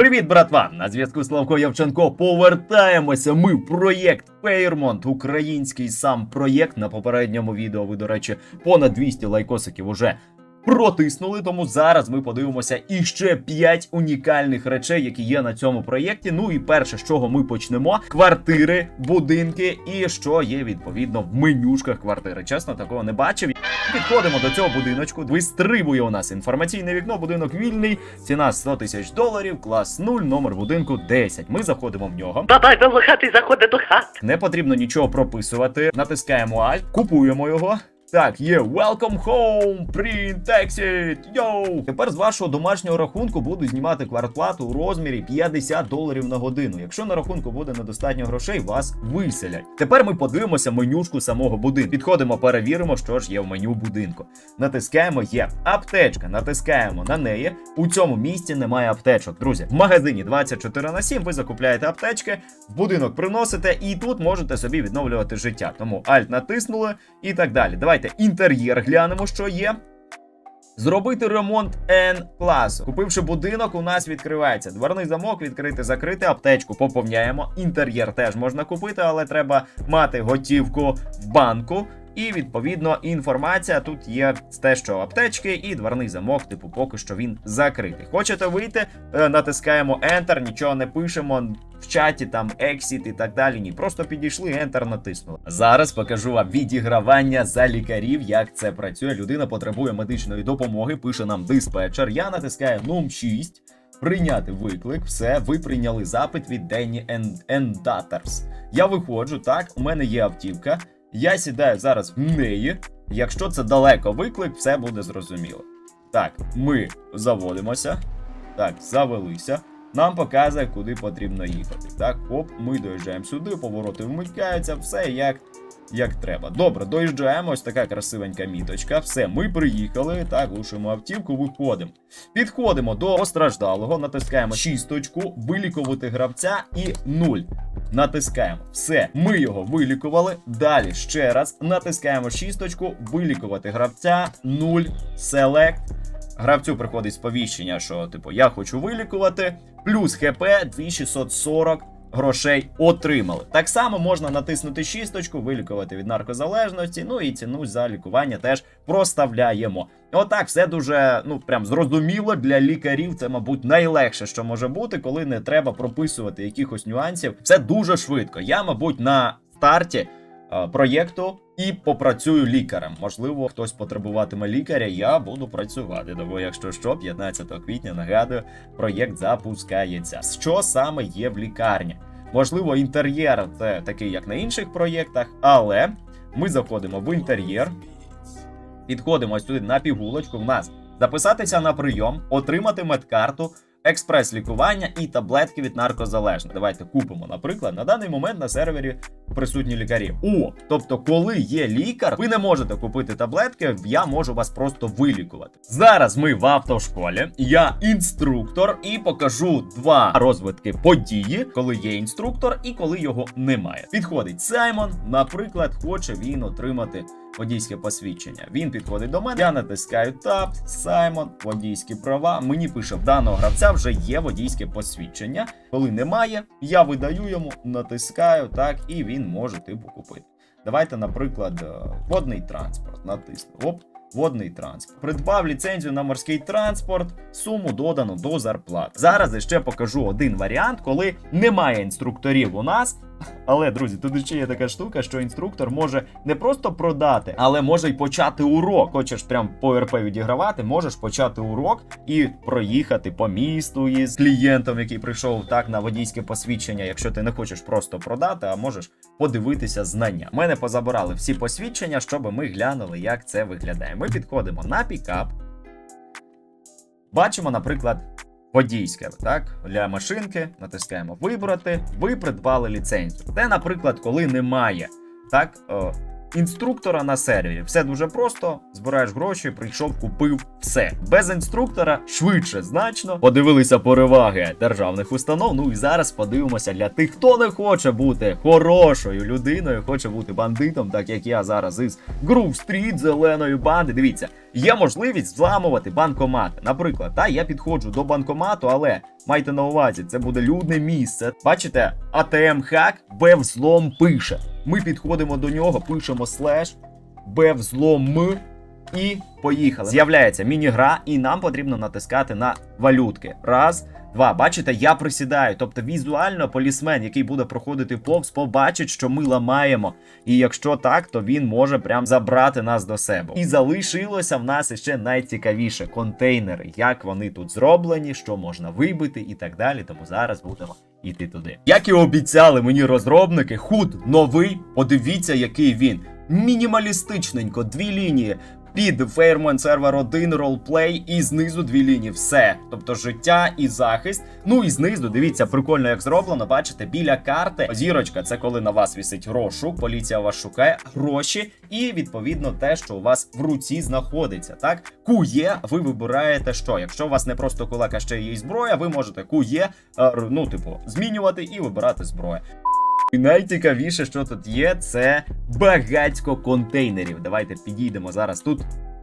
Привіт, братва! На зв'язку Славко Явченко. Повертаємося ми в проєкт Пейрмонт, український сам проєкт. На попередньому відео ви, до речі, понад 200 лайкосиків уже протиснули. Тому зараз ми подивимося іще 5 унікальних речей, які є на цьому проєкті. Ну і перше, з чого ми почнемо: квартири, будинки і що є відповідно в менюшках квартири. Чесно, такого не бачив. Підходимо до цього будиночку. Вистрибує у нас інформаційне вікно, будинок вільний, ціна 100 тисяч доларів, клас 0, номер будинку 10. Ми заходимо в нього. Бабай вимагати заходить до хати. Не потрібно нічого прописувати. Натискаємо Alt, купуємо його. Так, є Welcome home, print, exit, йоу! Тепер з вашого домашнього рахунку буду знімати квартплату у розмірі 50 доларів на годину. Якщо на рахунку буде недостатньо грошей, вас виселять. Тепер ми подивимося менюшку самого будинку. Підходимо, перевіримо, що ж є в меню будинку. Натискаємо є аптечка, натискаємо на неї. У цьому місці немає аптечок. Друзі, в магазині 24 на 7 ви закупляєте аптечки, в будинок приносите, і тут можете собі відновлювати життя. Тому Alt натиснули і так далі. Давайте інтер'єр глянемо, що є. Зробити ремонт N класу. Купивши будинок, у нас відкривається дверний замок, відкрити, закрити, аптечку поповняємо. Інтер'єр теж можна купити, але треба мати готівку в банку. І відповідно інформація тут є з те, що аптечки і дверний замок, типу, поки що він закритий. Хочете вийти, е, натискаємо Enter, нічого не пишемо в чаті, там Exit і так далі. Ні, просто підійшли, Enter натиснули. Зараз покажу вам відігравання за лікарів, як це працює. Людина потребує медичної допомоги. Пише нам диспетчер. Я натискаю нум 6. Прийняти виклик, все, ви прийняли запит від Денні Ендатерс. Я виходжу, так, у мене є автівка. Я сідаю зараз в неї. Якщо це далеко виклик, все буде зрозуміло. Так, ми заводимося. Так, завелися. Нам показує, куди потрібно їхати. Так, оп, ми доїжджаємо сюди, повороти вмикаються, все як, як треба. Добре, доїжджаємо, ось така красивенька міточка. Все, ми приїхали. Так, глушимо автівку, виходимо. Підходимо до постраждалого, натискаємо шісточку, вилікувати гравця і нуль. Натискаємо все. Ми його вилікували. Далі ще раз натискаємо шісточку, вилікувати гравця 0, Select. Гравцю приходить сповіщення, що типу я хочу вилікувати. Плюс ХП 2640 грошей отримали. Так само можна натиснути шісточку, вилікувати від наркозалежності. Ну і ціну за лікування теж проставляємо. Отак, все дуже ну прям зрозуміло для лікарів. Це, мабуть, найлегше, що може бути, коли не треба прописувати якихось нюансів. Все дуже швидко. Я, мабуть, на старті проєкту і попрацюю лікарем. Можливо, хтось потребуватиме лікаря. Я буду працювати. Тому, якщо що, 15 квітня нагадую, проєкт запускається. Що саме є в лікарні? Можливо, інтер'єр це такий, як на інших проєктах, але ми заходимо в інтер'єр. Підходимо сюди на пігулочку. В нас записатися на прийом, отримати медкарту, експрес-лікування і таблетки від наркозалежних. Давайте купимо, наприклад, на даний момент на сервері присутні лікарі. О, тобто, коли є лікар, ви не можете купити таблетки, я можу вас просто вилікувати. Зараз ми в автошколі, я інструктор, і покажу два розвитки події, коли є інструктор і коли його немає. Підходить Саймон, наприклад, хоче він отримати водійське посвідчення. Він підходить до мене. Я натискаю Tab, Саймон, водійські права. Мені пише, в даного гравця вже є водійське посвідчення. Коли немає, я видаю йому, натискаю так, і він може типу купити. Давайте, наприклад, е, водний транспорт. Натисну. Оп. Водний транспорт. Придбав ліцензію на морський транспорт, суму додано до зарплати. Зараз ще покажу один варіант, коли немає інструкторів у нас. Але, друзі, тут ще є така штука, що інструктор може не просто продати, але може й почати урок. Хочеш прям по РП відігравати, можеш почати урок і проїхати по місту із клієнтом, який прийшов так на водійське посвідчення, якщо ти не хочеш просто продати, а можеш подивитися знання. У мене позабирали всі посвідчення, щоб ми глянули, як це виглядає. Ми підходимо на пікап. Бачимо, наприклад, водійське, так, для машинки, натискаємо вибрати, ви придбали ліцензію. Це, наприклад, коли немає так, е, інструктора на сервері. Все дуже просто, збираєш гроші, прийшов, купив все. Без інструктора швидше, значно. Подивилися переваги державних установ. Ну і зараз подивимося для тих, хто не хоче бути хорошою людиною, хоче бути бандитом, так як я зараз із Грув Стріт, зеленої банди. Дивіться. Є можливість взламувати банкомати. Наприклад, та я підходжу до банкомату, але майте на увазі, це буде людне місце. Бачите, атм хак бевзлом пише. Ми підходимо до нього, пишемо слеш бевзлом і поїхали. З'являється міні-гра, і нам потрібно натискати на валютки. Раз. Два, бачите, я присідаю. Тобто візуально полісмен, який буде проходити повз, побачить, що ми ламаємо. І якщо так, то він може прям забрати нас до себе. І залишилося в нас ще найцікавіше контейнери, як вони тут зроблені, що можна вибити і так далі. Тому зараз будемо йти туди. Як і обіцяли мені розробники, худ новий. Подивіться, який він. Мінімалістичненько, дві лінії. Під Fairman Server 1 ролплей і знизу дві лінії. Все. Тобто життя і захист. Ну і знизу, дивіться, прикольно як зроблено. Бачите, біля карти зірочка це коли на вас вісить розшук, поліція вас шукає, гроші, і відповідно те, що у вас в руці знаходиться. Так, кує, ви вибираєте що. Якщо у вас не просто кулак, а ще є зброя, ви можете кує, е, ну, типу, змінювати і вибирати зброю. І найцікавіше, що тут є, це багатько контейнерів. Давайте підійдемо зараз. Тут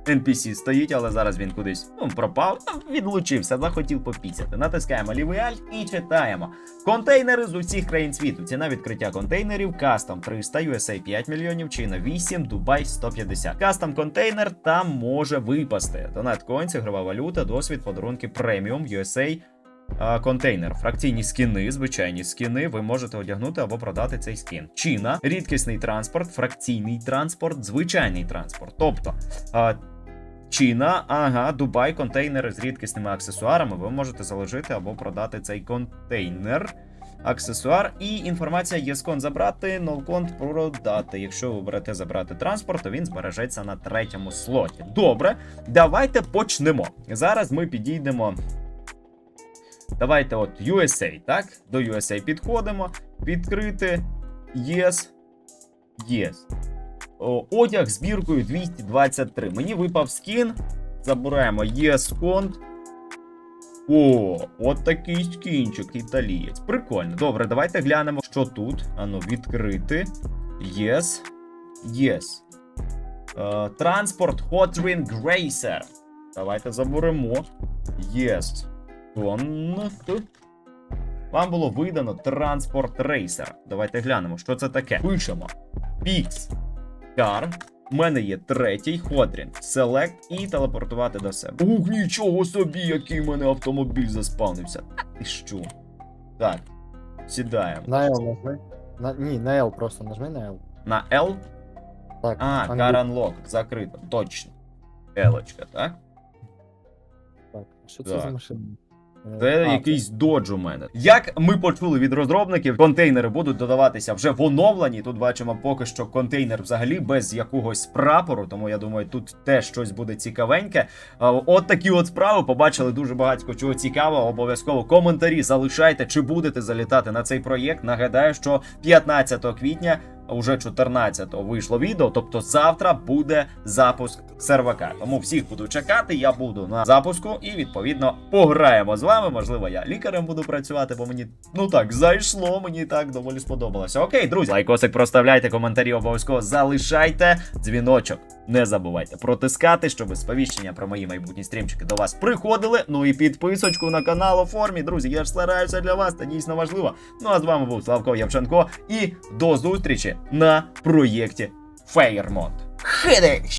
NPC стоїть, але зараз він кудись ну, пропав, відлучився, захотів попісяти. Натискаємо лівий альт і читаємо. Контейнери з усіх країн світу. Ціна відкриття контейнерів. Кастом 300, USA 5 мільйонів, Чина 8, Дубай 150. Кастом контейнер там може випасти. Донат Coins, ігрова валюта, досвід, подарунки преміум, USA контейнер, фракційні скіни, звичайні скіни. Ви можете одягнути або продати цей скін. Чина, рідкісний транспорт, фракційний транспорт, звичайний транспорт. Тобто. Чина, ага, Дубай, контейнери з рідкісними аксесуарами. Ви можете заложити або продати цей контейнер. Аксесуар і інформація є скон забрати, ноуконт продати. Якщо ви берете забрати транспорт, то він збережеться на третьому слоті. Добре, давайте почнемо. Зараз ми підійдемо Давайте от USA, так? До USA підходимо. Відкрити. Yes. Yes. О, одяг з біркою 223. Мені випав скін. Забираємо Yes конт. О, от такий скінчик, італієць. Прикольно. Добре, давайте глянемо, що тут. Ану, відкрити. Yes. Yes. Е, транспорт Hot Ring Racer. Давайте заберемо. Yes. Конт. Вам було видано транспорт рейсер. Давайте глянемо, що це таке. Пишемо. Pix. Car. У мене є третій Ходрін. Select і телепортувати до себе. Ух, нічого собі, який в мене автомобіль заспавнився. Ти що? Так. Сідаємо. На L нажми. На, ні, на L просто нажми на L. На L. Так. А, Car Unlock. Закрито. Точно. Елочка, так? Так. Що це Так. за машина? Це а, якийсь додж у мене. Як ми почули від розробників, контейнери будуть додаватися вже в оновленні. Тут бачимо поки що контейнер взагалі без якогось прапору, тому я думаю, тут теж щось буде цікавеньке. От такі от справи. Побачили дуже багато чого цікавого. Обов'язково коментарі залишайте, чи будете залітати на цей проєкт. Нагадаю, що 15 квітня. Уже 14-го вийшло відео, тобто завтра буде запуск сервака. Тому всіх буду чекати. Я буду на запуску і відповідно пограємо з вами. Можливо, я лікарем буду працювати, бо мені ну так зайшло. Мені так доволі сподобалося. Окей, друзі, лайкосик проставляйте, коментарі обов'язково залишайте. Дзвіночок не забувайте протискати, щоб сповіщення про мої майбутні стрімчики до вас приходили. Ну і підписочку на канал формі. Друзі, я ж стараюся для вас, це дійсно важливо. Ну а з вами був Славко Явченко і до зустрічі на проєкті Фейермонт. Хидиш!